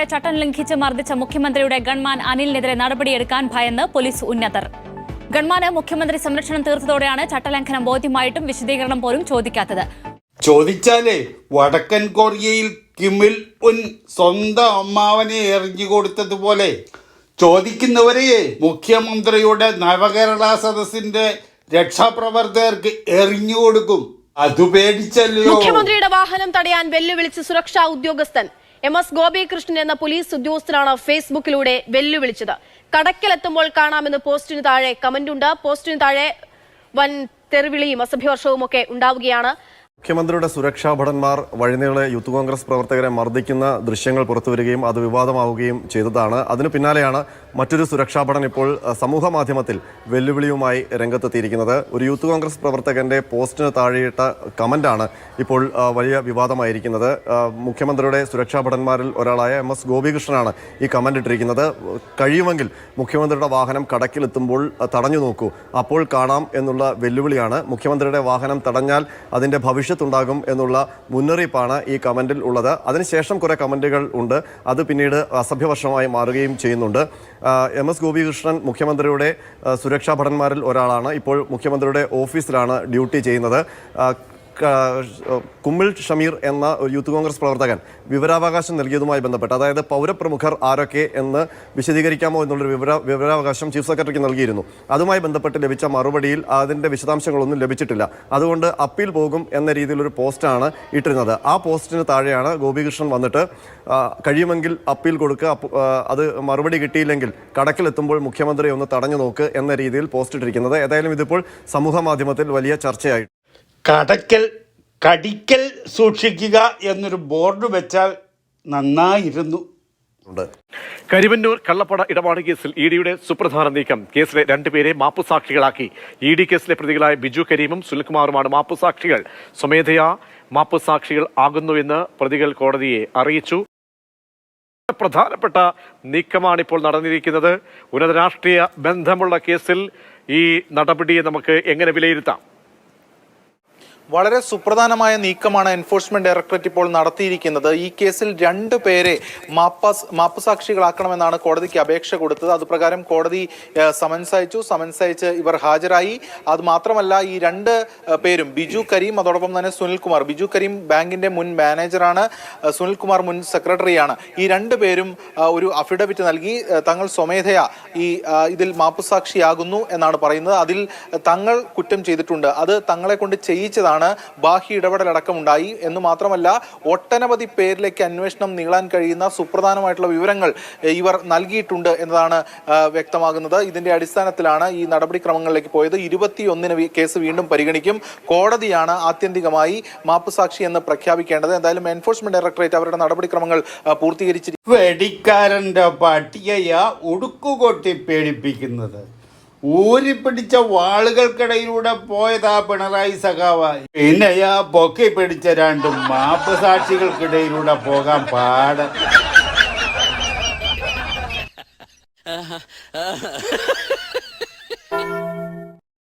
പോലീസുകാരെ ചട്ടം ലംഘിച്ച് മർദ്ദിച്ച മുഖ്യമന്ത്രിയുടെ ഗൺമാൻ അനിലിനെതിരെ നടപടിയെടുക്കാൻ ഭയന്ന് പോലീസ് ഉന്നതർ. ഗൺമാന് മുഖ്യമന്ത്രി സംരക്ഷണം തീർത്തതോടെയാണ് ചട്ടലംഘനം ബോധ്യമായിട്ടും വിശദീകരണം പോലും ചോദിക്കാത്തത്. ചോദിച്ചാലേ വടക്കൻ കൊറിയയിൽ കിമിൽ ഉൻ സ്വന്തം അമ്മാവനെ എറിഞ്ഞു കൊടുത്തതുപോലെ. ചോദിക്കുന്നവരെയെ മുഖ്യമന്ത്രിയുടെ നവകേരള സദസ്സിന്റെ രക്ഷാപ്രവർത്തകർക്ക് എറിഞ്ഞു കൊടുക്കും. അത് പേടിച്ചല്ലോ മുഖ്യമന്ത്രിയുടെ വാഹനം തടയാൻ വെല്ലുവിളിച്ച് സുരക്ഷാ ഉദ്യോഗസ്ഥൻ. എം എസ് ഗോപികൃഷ്ണൻ എന്ന പോലീസ് ഉദ്യോഗസ്ഥനാണ് ഫേസ്ബുക്കിലൂടെ വെല്ലുവിളിച്ചത്. കടക്കിലെത്തുമ്പോൾ കാണാമെന്ന് പോസ്റ്റിന് താഴെ കമന്റുണ്ട്. പോസ്റ്റിന് താഴെ വൻ തെറിവിളിയും അസഭ്യവർഷവും ഒക്കെ ഉണ്ടാവുകയാണ്. മുഖ്യമന്ത്രിയുടെ സുരക്ഷാ ഭടന്മാർ വഴിനീളെ യൂത്ത് കോൺഗ്രസ് പ്രവർത്തകരെ മർദ്ദിക്കുന്ന ദൃശ്യങ്ങൾ പുറത്തുവരികയും അത് വിവാദമാവുകയും ചെയ്തതാണ്. അതിന് പിന്നാലെയാണ് മറ്റൊരു സുരക്ഷാ ഭടൻ ഇപ്പോൾ സമൂഹ മാധ്യമത്തിൽ വെല്ലുവിളിയുമായി രംഗത്തെത്തിയിരിക്കുന്നത്. ഒരു യൂത്ത് കോൺഗ്രസ് പ്രവർത്തകന്റെ പോസ്റ്റിന് താഴെയിട്ട കമന്റാണ് ഇപ്പോൾ വലിയ വിവാദമായിരിക്കുന്നത്. മുഖ്യമന്ത്രിയുടെ സുരക്ഷാ ഭടന്മാരിൽ ഒരാളായ എം എസ് ഗോപികൃഷ്ണനാണ് ഈ കമന്റ് ഇട്ടിരിക്കുന്നത്. കഴിയുമെങ്കിൽ മുഖ്യമന്ത്രിയുടെ വാഹനം കടക്കിലെത്തുമ്പോൾ തടഞ്ഞു നോക്കൂ. അപ്പോൾ കാണാം എന്നുള്ള വെല്ലുവിളിയാണ് മുഖ്യമന്ത്രിയുടെ വാഹനം തടഞ്ഞാൽ അതിന്റെ ഭവിഷ്യത്തുണ്ടാകും എന്നുള്ള മുന്നറിയിപ്പാണ് ഈ കമന്റിൽ ഉള്ളത്. അതിനുശേഷം കുറേ കമന്റുകൾ ഉണ്ട്. അത് പിന്നീട് അസഭ്യവർഷമായി മാറുകയും ചെയ്യുന്നുണ്ട്. എം എസ് ഗോപികൃഷ്ണൻ മുഖ്യമന്ത്രിയുടെ സുരക്ഷാ ഭടന്മാരിൽ ഒരാളാണ്. ഇപ്പോൾ മുഖ്യമന്ത്രിയുടെ ഓഫീസിലാണ് ഡ്യൂട്ടി ചെയ്യുന്നത്. കുമ്മിൾ ഷമീർ എന്ന ഒരു യൂത്ത് കോൺഗ്രസ് പ്രവർത്തകൻ വിവരാവകാശം നൽകിയതുമായി ബന്ധപ്പെട്ട് അതായത് പൗരപ്രമുഖർ ആരൊക്കെ എന്ന് വിശദീകരിക്കാമോ എന്നുള്ളൊരു വിവര വിവരാവകാശം ചീഫ് സെക്രട്ടറിക്ക് നൽകിയിരുന്നു. അതുമായി ബന്ധപ്പെട്ട് ലഭിച്ച മറുപടിയിൽ അതിന്റെ വിശദാംശങ്ങളൊന്നും ലഭിച്ചിട്ടില്ല. അതുകൊണ്ട് അപ്പീൽ പോകും എന്ന രീതിയിലൊരു പോസ്റ്റാണ് ഇട്ടിരുന്നത്. ആ പോസ്റ്റിന് താഴെയാണ് ഗോപികൃഷ്ണൻ വന്നിട്ട് കഴിയുമെങ്കിൽ അപ്പീൽ കൊടുക്കുക അത് മറുപടി കിട്ടിയില്ലെങ്കിൽ കടക്കിലെത്തുമ്പോൾ മുഖ്യമന്ത്രി ഒന്ന് തടഞ്ഞു നോക്ക് എന്ന രീതിയിൽ പോസ്റ്റ് ഇട്ടിരിക്കുന്നത്. ഏതായാലും ഇതിപ്പോൾ സമൂഹ മാധ്യമത്തിൽ വലിയ ചർച്ചയായി കടക്കൽ കടിക്കൽ സൂക്ഷിക്കുക എന്നൊരു ബോർഡ് വെച്ചാൽ നന്നായിരുന്നു. കരിമന്നൂർ കള്ളപ്പട ഇടപാട് കേസിൽ ഇ ഡിയുടെ സുപ്രധാന നീക്കം. കേസിലെ രണ്ടുപേരെ മാപ്പുസാക്ഷികളാക്കി. ഇ ഡി കേസിലെ പ്രതികളായ ബിജു കരീമും സുനിൽകുമാറുമാണ് മാപ്പുസാക്ഷികൾ. സ്വമേധയാ മാപ്പുസാക്ഷികൾ ആകുന്നുവെന്ന് പ്രതികൾ കോടതിയെ അറിയിച്ചു. പ്രധാനപ്പെട്ട നീക്കമാണ് ഇപ്പോൾ നടന്നിരിക്കുന്നത്. ഉന്നത രാഷ്ട്രീയ ബന്ധമുള്ള കേസിൽ ഈ നടപടിയെ നമുക്ക് എങ്ങനെ വിലയിരുത്താം? വളരെ സുപ്രധാനമായ നീക്കമാണ് എൻഫോഴ്സ്മെന്റ് ഡയറക്ടറേറ്റ് ഇപ്പോൾ നടത്തിയിരിക്കുന്നത്. ഈ കേസിൽ രണ്ടു പേരെ മാപ്പാസ് മാപ്പുസാക്ഷികളാക്കണമെന്നാണ് കോടതിക്ക് അപേക്ഷ കൊടുത്തത്. അതുപ്രകാരം കോടതി സമൻസ് അയച്ചു. സമൻസ് അയച്ച് ഇവർ ഹാജരായി. അത് മാത്രമല്ല ഈ രണ്ട് പേരും ബിജു കരീം അതോടൊപ്പം തന്നെ സുനിൽകുമാർ. ബിജു കരീം ബാങ്കിന്റെ മുൻ മാനേജറാണ്. സുനിൽകുമാർ മുൻ സെക്രട്ടറിയാണ്. ഈ രണ്ടു പേരും ഒരു അഫിഡവിറ്റ് നൽകി. തങ്ങൾ സ്വമേധയാ ഈ ഇതിൽ ഇതിൽ മാപ്പുസാക്ഷിയാകുന്നു എന്നാണ് പറയുന്നത്. അതിൽ തങ്ങൾ കുറ്റം ചെയ്തിട്ടുണ്ട്. അത് തങ്ങളെ കൊണ്ട് ചെയ്യിച്ചതാണ് ബാഹ്യ ഇടപെടലടക്കം ഉണ്ടായി. എന്ന് മാത്രമല്ല ഒട്ടനവധി പേരിലേക്ക് അന്വേഷണം നീളാൻ കഴിയുന്ന സുപ്രധാനമായിട്ടുള്ള വിവരങ്ങൾ ഇവർ നൽകിയിട്ടുണ്ട് എന്നതാണ് വ്യക്തമാകുന്നത്. ഇതിന്റെ അടിസ്ഥാനത്തിലാണ് ഈ നടപടിക്രമങ്ങളിലേക്ക് പോയത്. ഇരുപത്തിയൊന്നിന് കേസ് വീണ്ടും പരിഗണിക്കും. കോടതിയാണ് ആത്യന്തികമായി മാപ്പുസാക്ഷി എന്ന് പ്രഖ്യാപിക്കേണ്ടത്. എന്തായാലും എൻഫോഴ്സ്മെന്റ് ഡയറക്ടറേറ്റ് അവരുടെ നടപടിക്രമങ്ങൾ പൂർത്തീകരിച്ചിരിക്കും വെടിക്കാരന്റെ പട്ടികയാ ഉടുക്കുകൊട്ടി പേടിപ്പിക്കുന്നത്. ഊരിപ്പിടിച്ച വാളുകൾക്കിടയിലൂടെ പോയതാ പിണറായി സഖാവായി. പിന്നെയാ പൊക്കി പിടിച്ച രണ്ട് മാപ്പ് സാക്ഷികൾക്കിടയിലൂടെ പോകാൻ പാട്.